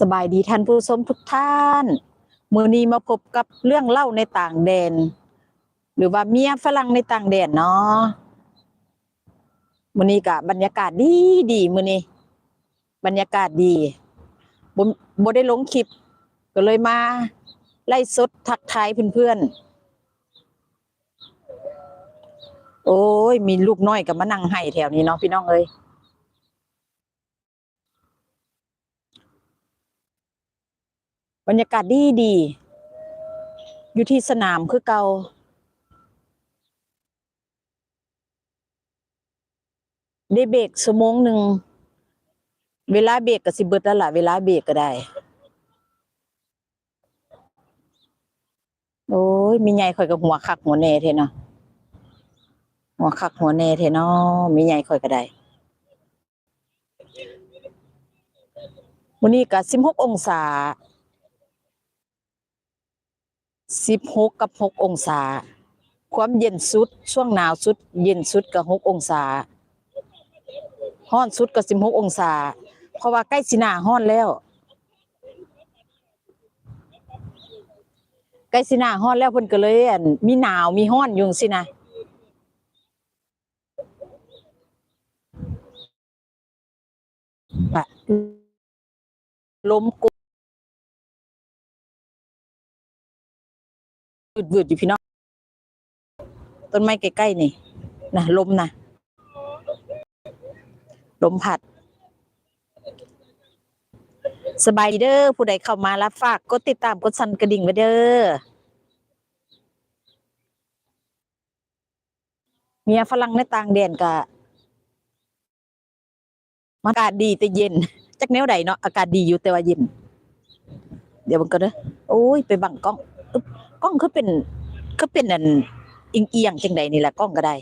สบายดีท่านผู้ชมทุกท่านมือนี้มาพบกับเรื่องเล่าในต่างแดน หรือว่าเมียฝรั่งในต่างแดนเนาะมือนี้กะบรรยากาศดีดีมือนี้ บรรยากาศดีบ่บ่ได้ลงคลิป ก็เลยมา ไล่สดทักทายเพื่อนๆโอ้ย มีลูกน้อยกับมานั่งให้แถวนี้เนาะพี่น้องเอ้ย บรรยากาศดีดี อยู่ที่สนามคือเก่าได้เบรกชั่วโมงหนึ่ง เวลาเบรกก็สิเบิดแล้วล่ะ เวลาเบรกก็ได้ โอ้ย มีใหญ่ข่อยกับหัวคักหัวแน่เทเนาะหัวคักหัวแน่เทเนาะมีใหญ่ข่อยก็ได้วันนี้ก็สิบหกองศา สิบหกกับหกองศา ความเย็นสุด ช่วงหนาวสุด เย็นสุดกับหกองศาห้อนสุดกับสิบหกองศา เพราะว่าใกล้สินาห้อนแล้ว ใกล้สินาห้อนแล้วเพิ่นก็เลยอันมีหนาวมีห้อนอยู่สินะลมกุ วืดวืดอยู่พี่น้อง ต้นไม้ใกล้ๆนี่นะลมนะลมพัด สบายเด้อผู้ใดเข้ามาแล้วฝากกดติดตามกดสั่นกระดิ่งไว้เด้อเมียฝรั่งในต่างแดนกะอากาศดีแต่เย็น จักแนวใดเนาะอากาศดีอยู่แต่ว่าเย็น เดี๋ยวมันก็เด้อโอ้ย ไปบังกล้อง กล้องเขาเป็นเขาเป็นอันอิงเอียงๆจังใดนี่แหละกล้องก็ได้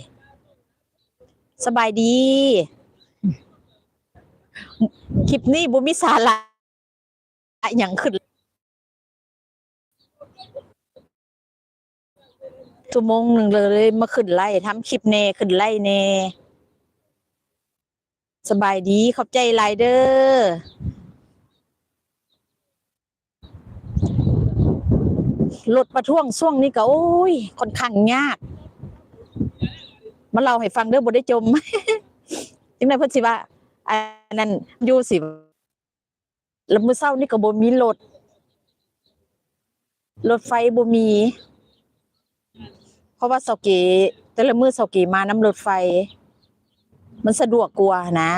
สบายดี คลิปนี้บ่มีสาระอย่างขึ้นชั่วโมงหนึ่งเลยมาขึ้นไล่ทำคลิปเนขึ้นไล่เนสบายดีขอบใจหลเด้อร ถประท้วงช่วงนี้ก็โอ้ยค่อนข้างยากมาเล่าให้ฟังเด้อบ่ได้จมจังได๋เพิ่นสิว่าอันนั้นอยู่สิแล้วมื้อเช้านี่ก็บ่มีรถรถไฟบ่มี เพราะว่าเสาเกแต่ละมื้อเสาเกมาน้ำรถไฟ มันสะดวกกว่านะ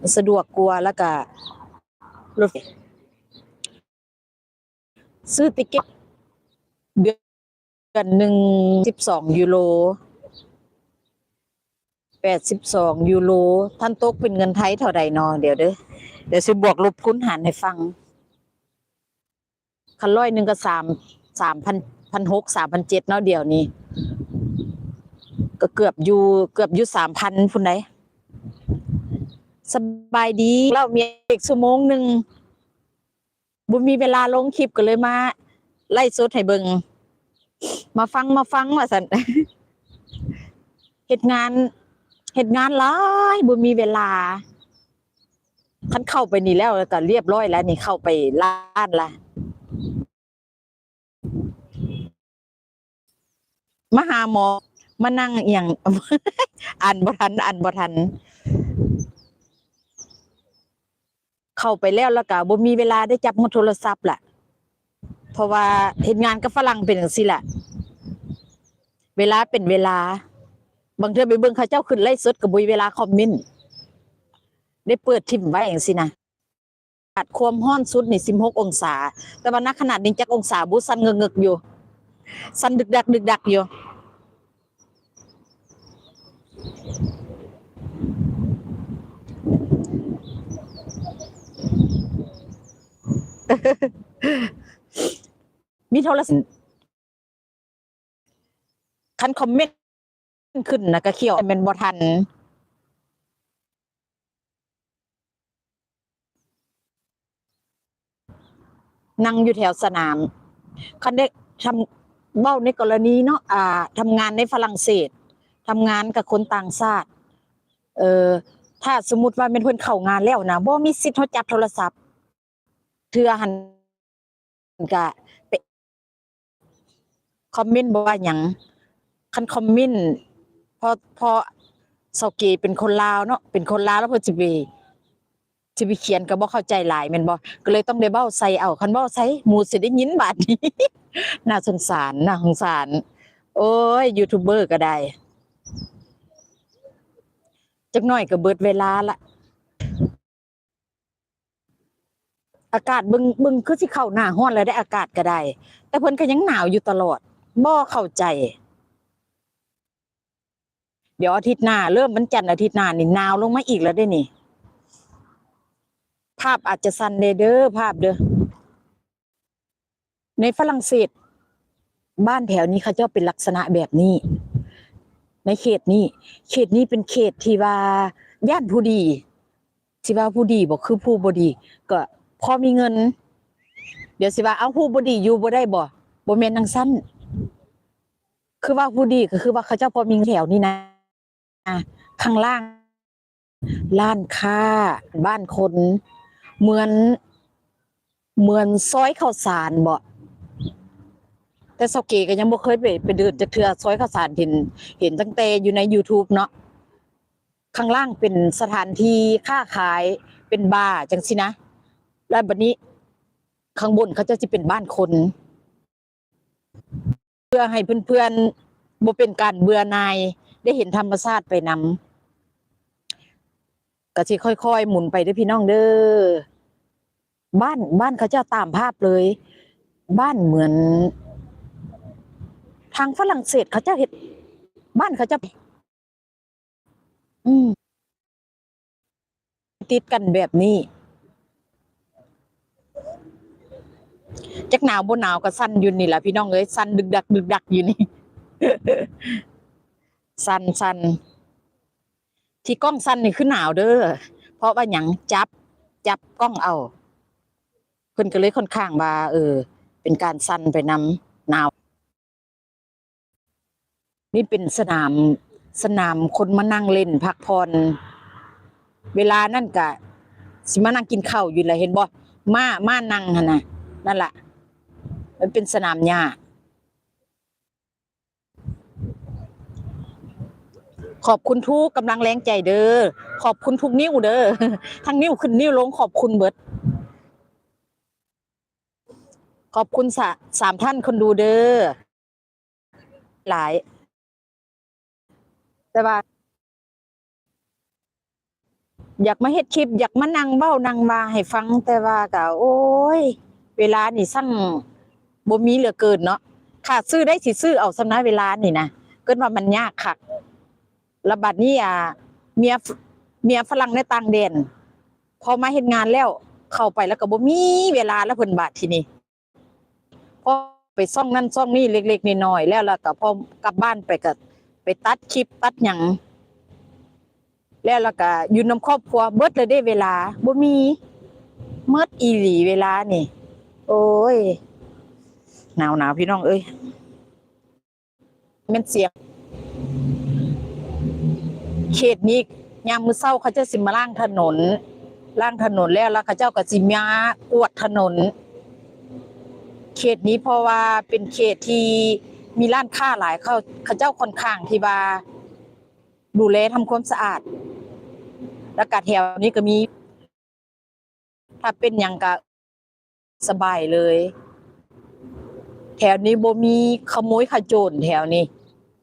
มันสะดวกกว่าแล้วก็รถ ซื้อติเก็ตเดือนหนึ่งสิบสองยูโรแปดสิบสองยูโรท่านตกเป็นเงินไทยเท่าใดนอเดี๋ยวเด้อเดี๋ยวสิบวกลบคูณหารให้ฟัง คันร้อยหนึ่งก็สามสามพันพันหกสามพันเจ็ดเนาะเดี๋ยวนี้ ก็เกือบอยู่เกือบอยู่สามพันพุ่นไหนสบายดี เราเมียเอกชั่วโมงหนึ่ง บุมีเวลาลงคลิปก็เลยมา ไล่สดให้เบิงมาฟังมาฟังว่าสันเหตุงานเหตุงานหลายบุมีเวลาคันเข้าไปนี่แล้วก็เรียบร้อยแล้ว นี่เข้าไปล้านละมาหาหมอมานั่งอย่างอ่านบ่ทันอ่านบ่ทัน เข้าไปแล้วแล้วก็บ่มีเวลาได้จับมือโทรศัพท์ล่ะ เพราะว่าเฮ็ดงานกับฝรั่งเป็นจังซี่ล่ะ เวลาเป็นเวลา บางเทื่อไปเบิ่งเขาเจ้าขึ้นไลฟ์สดก็บ่มีเวลาคอมเมนต์ได้เปิดทิมไว้จังซี่นะอากาศความร้อนสุดนี่16องศา แต่ว่าณขนาดนี้จักองศาบ่สั่นเงึกๆอยู่ สั่นดึกดักดึกดักอยู่ มีโทรศัพท์คันคอมเมนต์ขึ้นนะก็เขียวเป็นบทันนั่งอยู่แถวสนามคันได้ทำเบ้าในกรณีเนาะอ่าทำงานในฝรั่งเศสทำงานกับคนต่างชาติ เออถ้าสมมติว่าเป็นเพิ่นเข้างานแล้วนะบ่มีสิทธิ์เฮาจับโทรศัพท์ เทือหันก็ไปคอมเมนต์บ่ว่าหยังคันคอมเมนต์พอพอเซาเกเป็นคนลาวเนาะเป็นคนลาวแล้วเพิ่นสิไปสิไปเขียนก็บ่เข้าใจหลายแม่นบ่ก็เลยต้องได้เว้าใส่เอาคันเว้าใส่หมู่สิได้ยินบาดนี้ น่าสงสารน่าสงสาร โอ้ยยูทูบเบอร์ก็ได้จักหน่อยก็เบิดเวลาละ อากาศบึงบึงคือสิเข้าหน้าร้อนแล้วได้อากาศก็ได้ แต่เพิ่นก็ยังหนาวอยู่ตลอดบ่เข้าใจ เดี๋ยวอาทิตย์หน้าเริ่มวันจันทร์อาทิตย์หน้านี่หนาวลงมาอีกแล้วเด้นี่ ภาพอาจจะสั่นเด้อเด้อภาพเด้อในฝรั่งเศส บ้านแถวนี้เขาเจ้าเป็นลักษณะแบบนี้ ในเขตนี้ เขตนี้เป็นเขตที่ว่าย่านผู้ดีที่ว่าผู้ดีบอกคือผู้บดี ก็ พอมีเงิน เดี๋ยวสิว่าเอาผู้บดีอยู่บ่ได้บ่บ่แม่นจังซั่นคือว่าผู้ดีก็คือว่าเขาเจ้าพอมีแถวนี้นะข้างล่างร้านค้า บ้านคน เหมือน เหมือนซอยข้าวสารบ่แต่เซาเกก็ยังบ่เคยไปไปเดินจักเทื่อซอยข้าวสารเห็น เห็นตั้งแต่อยู่ใน YouTube เนาะข้างล่างเป็นสถานที่ค้าขายเป็นบาร์จังสินะ แล้วบัดนี้ข้างบนเขาจะสิเป็นบ้านคน เพื่อให้เพื่อนๆบ่เป็นการเบื่อนาย ได้เห็นธรรมชาติไปนำก็สิค่อยๆ หมุนไปด้อพี่น้องเด้อบ้านบ้านเขาจ้าตามภาพเลย บ้านเหมือน ทางฝรั่งเศสเขาจ้าเห็ดบ้านเขาจะ อืมติดกันแบบนี้ จักหนาวบนหนาวก็สั้นอยู่นี่แหละพี่น้องเอ้ยสั้นดึกดักดึกดักอยู่นี่สั้นสั้นที่กล้องสั้นนี่คือหนาวเด้อเพราะว่าหยังจับ จับกล้องเอาเพิ่นก็เลยค่อนข้างว่าเออ เป็นการสั้นไปนำหนาว นี่เป็นสนามสนามคนมานั่งเล่นพักผ่อนเวลานั่นกะสิมานั่งกินข้าวอยู่แหละเห็นบ่มามานั่งนะนั่นแหละ มันเป็นสนามหญ้าขอบคุณทุกกำลังแรงใจเด้อ ขอบคุณทุกนิ้วเด้อ ทั้งนิ้วขึ้นนิ้วลงขอบคุณเบิด ขอบคุณสะสามท่านคนดูเด้อ หลาย แต่ว่า อยากมาเฮ็ดคลิป อยากมานั่งเบ้านั่งมาให้ฟังแต่ว่าก็โอ้ย เวลานี่สั่ง บ่มีเหลือเกินเนาะค่ะซื้อได้สิซื้อเอาสำนักเวลานี่นะเกินว่ามันยากคักแล้วบัดนี้อะเมียเมียฝรั่งในต่างแดนพอมาเฮ็ดงานแล้ว เข้าไปแล้วก็บ่มีเวลาแล้วเพิ่นบาดทีนี้พอไปซ่องนั่นซ่องนี่เล็กๆน้อยๆแล้วแล้วก็พอกลับบ้านไปก็ไปตัดคลิปตัดหยังแล้วแล้วก็อยู่นำครอบครัวเบิดเลยได้เวลาบ่มีเมิดอีหลีเวลานี่ โอ้ย หนาวหนาวพี่น้องเอ้ยมันเสียงเขตนี้ยามมือเช้าเขาจะสิมาล้างถนนล้างถนนแล้วแล้วเขาเจ้าก็สิมากวดถนน เขตนี้เพราะว่าเป็นเขตที่มีร้านค้าหลายเขาเขาเจ้าค่อนข้างที่ว่าดูแลทำความสะอาด แล้วก็แถวนี้ก็มี ถ้าเป็นหยังก็สบายเลย แถวนี้บ่มีขโมยขโจรแถวนี้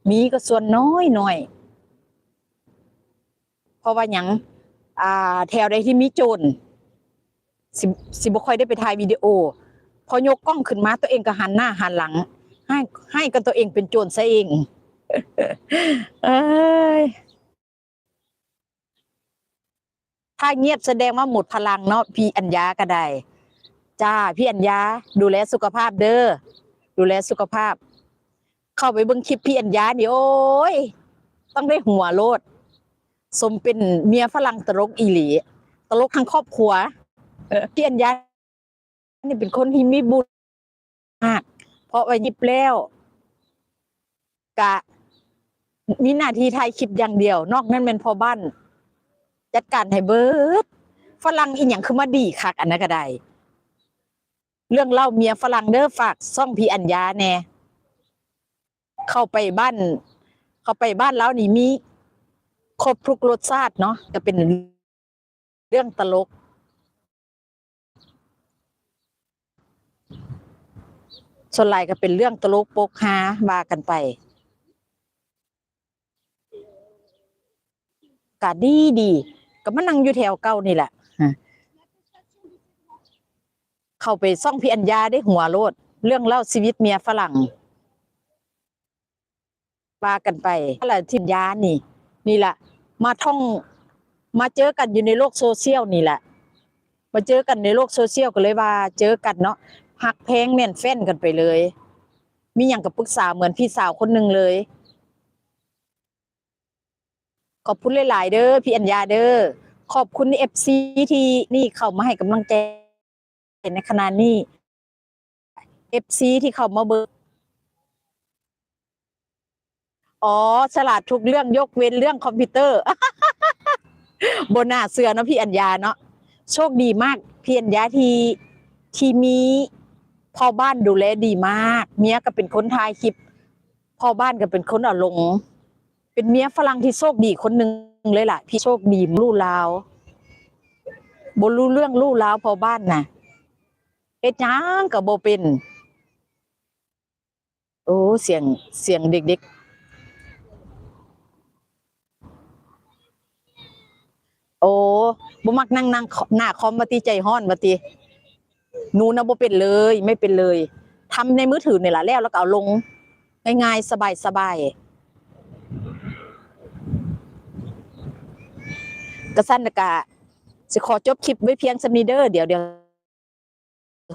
มีก็ส่วนน้อยหน่อย เพราะว่าหยังอ่า แถวใดที่มีโจรสิสิบ่ค่อยได้ไปถ่ายวิดีโอ พอยกกล้องขึ้นมาตัวเองก็หันหน้าหันหลัง ให้ให้กันตัวเองเป็นโจรซะเองเอ้ยถ้าเงียบแสดงว่าหมดพลังเนาะพี่อัญญาก็ได้ จ้า พี่อัญญาดูแลสุขภาพเด้อ ดูแลสุขภาพ เข้าไปเบิ่งคลิปพี่อัญญานี่โอ้ย ต้องได้หัวโลด สมเป็นเมียฝรั่งตลกอีหลี ตลกทั้งครอบครัวเพี่อัญญานี่เป็นคนที่มีบุญมาก เพราะว่ายิบแล้วกะมีหน้าที่ถ่ายคลิปอย่างเดียว นอกนั้นเป็นพอบ้าน จัดการให้เบิดฝรั่งอีหยังคือมาดีคักอันนั้นก็ได้ เรื่องเล่าเมียฝรั่งเด้อฝากซ่องพี่อัญญาแน่เข้าไปบ้าน เข้าไปบ้านแล้วนี่มีครบทุกรสชาติเนาะก็เป็นเรื่องตลก ส่วนหลายก็เป็นเรื่องตลกโปกฮาว่ากันไปกะดีดี ก็มานั่งอยู่แถวเก่านี่แหละฮะ เข้าไปซ่องพี่อัญญาได้หัวโลด เรื่องเล่าชีวิตเมียฝรั่งว่ากันไปอะไรที่ยานี่ นี่แหละมาท่องมาเจอกันอยู่ในโลกโซเชียลนี่แหละ มาเจอกันในโลกโซเชียลก็เลยว่า เจอกันเนาะหักเพลงแม่นแฟนกันไปเลย มีอย่างกับปรึกษาเหมือนพี่สาวคนหนึ่งเลยขอบคุณหลาย ๆ เด้อพี่อัญญาเด้อขอบคุณเอฟซีที่นี่เข้ามาให้กำลังใจ เห็นในขณะนี้เอฟซีที่เขามาเบิกอ๋อฉลาดทุกเรื่องยกเว้นเรื่องคอมพิวเตอร์บนหน้าเสือเนาะพี่อัญญาเนาะโชคดีมากพี่อัญญาที่ที่มีพ่อบ้านดูแลดีมาก เมียก็เป็นคนทายคลิปพ่อบ้านก็เป็นคนเอาลง เป็นเมียฝรั่งที่โชคดีคนหนึ่งเลยล่ะ พี่โชคดีรู้ลาวบนรู้เรื่องรู้ลาวพ่อบ้านน่ะ เอ็ดหยังกับโบเป็น โอ้เสียงเสียงเด็กๆ โอ้บ่มักนั่งนั่งหน้าคอมมาตีใจห้อนมาตีหนูนะบ่เป็นเลย ไม่เป็นเลยทำในมือถือนี่แหละแล้วแล้วก็เอาลงง่ายๆสบายๆกระสั้นกะสิขอจบคลิปไว้เพียงสำนีเดอร์เดี๋ยวเดี๋ยว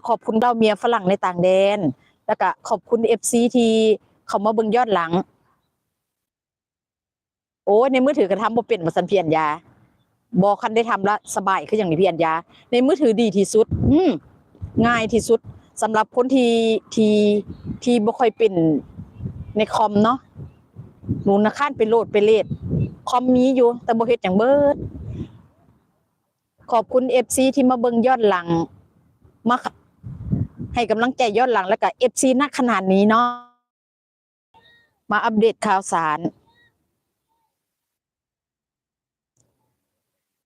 ขอบคุณเราเมียฝรั่งในต่างแดน แล้วก็ขอบคุณเอฟซีที่เขามาเบิ่งยอดหลัง โอ้ยในมือถือกระทำบ่เป็นมาสันเพียนยาบอคันได้ทำละสบายคืออย่างนี้พี่อัญญาในมือถือดีที่สุด อืมง่ายที่สุดสำหรับคนที่ที่ที่บ่ค่อยเป็นในคอมเนาะหนูนะข้านไปโหลดไปเลดคอมมีอยู่ แต่บ่เฮ็ดอย่างเบิด ขอบคุณ FC ที่มาเบิ่งยอนหลัง มา ให้กำลังใจย้อนหลังแล้วก็ FC นักขนาดนี้เนาะมาอัปเดตข่าวสาร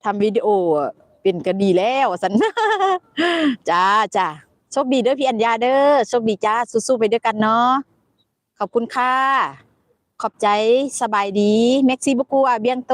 ทำวิดีโอเป็นก็ดีแล้วสันจ้าจ้าโชคดีเด้อพี่อัญญาเด้อโชคดีจ้าสู้ๆไปด้วยกันเนาะขอบคุณค่ะ ขอบใจสบายดี เม็กซี่บุกูอาเบียงโต